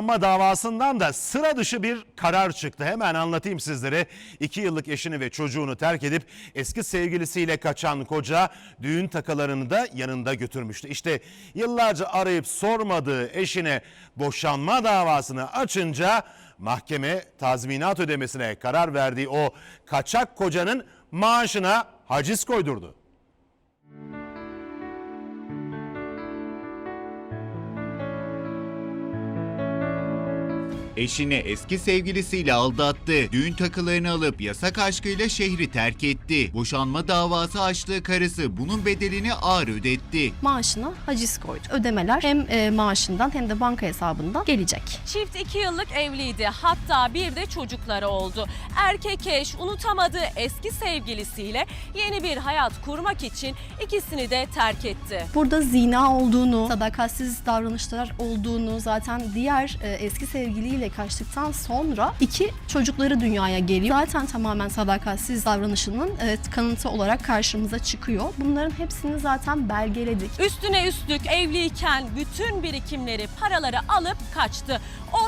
Ama davasından da sıra dışı bir karar çıktı. Hemen anlatayım sizlere. İki yıllık eşini ve çocuğunu terk edip eski sevgilisiyle kaçan koca düğün takalarını da yanında götürmüştü. İşte yıllarca arayıp sormadığı eşine boşanma davasını açınca mahkeme tazminat ödemesine karar verdiği o kaçak kocanın maaşına haciz koydurdu. Eşini eski sevgilisiyle aldattı. Düğün takılarını alıp yasak aşkıyla şehri terk etti. Boşanma davası açtığı karısı bunun bedelini ağır ödetti. maaşına haciz koydu. Ödemeler hem e, maaşından hem de banka hesabından gelecek. Çift iki yıllık evliydi. Hatta bir de çocukları oldu. Erkek eş unutamadığı eski sevgilisiyle yeni bir hayat kurmak için ikisini de terk etti. Burada zina olduğunu, sadakatsiz davranışlar olduğunu zaten diğer e, eski sevgiliyle kaçtıktan sonra iki çocukları dünyaya geliyor. Zaten tamamen sadakatsiz davranışının e, kanıtı olarak karşımıza çıkıyor. Bunların hepsini zaten belgeledik. Üstüne üstlük evliyken bütün birikimleri, paraları alıp kaçtı.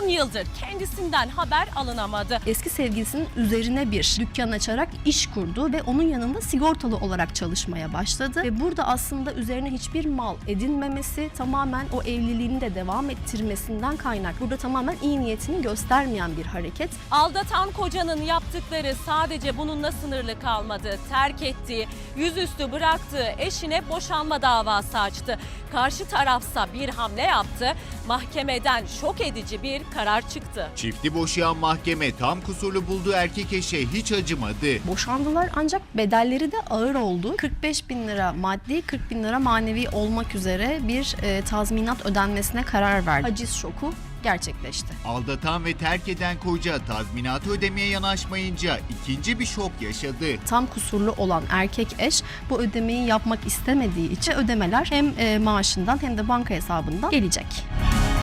10 yıldır kendisinden haber alınamadı. Eski sevgilisinin üzerine bir dükkan açarak iş kurdu ve onun yanında sigortalı olarak çalışmaya başladı. Ve burada aslında üzerine hiçbir mal edinmemesi tamamen o evliliğini de devam ettirmesinden kaynak. Burada tamamen iyi niyetini göstermeyen bir hareket. Aldatan kocanın yaptıkları sadece bununla sınırlı kalmadı. Terk ettiği, yüzüstü bıraktığı eşine boşanma davası açtı. Karşı tarafsa bir hamle yaptı. Mahkemeden şok edici bir karar çıktı. Çifti boşayan mahkeme tam kusurlu bulduğu erkek eşe hiç acımadı. Boşandılar ancak bedelleri de ağır oldu. 45 bin lira maddi, 40 bin lira manevi olmak üzere bir e, tazminat ödenmesine karar verdi. Haciz şoku gerçekleşti. Aldatan ve terk eden koca tazminatı ödemeye yanaşmayınca ikinci bir şok yaşadı. tam kusurlu olan erkek eş bu ödemeyi yapmak istemediği için ödemeler hem e, maaşından hem de banka hesabından gelecek.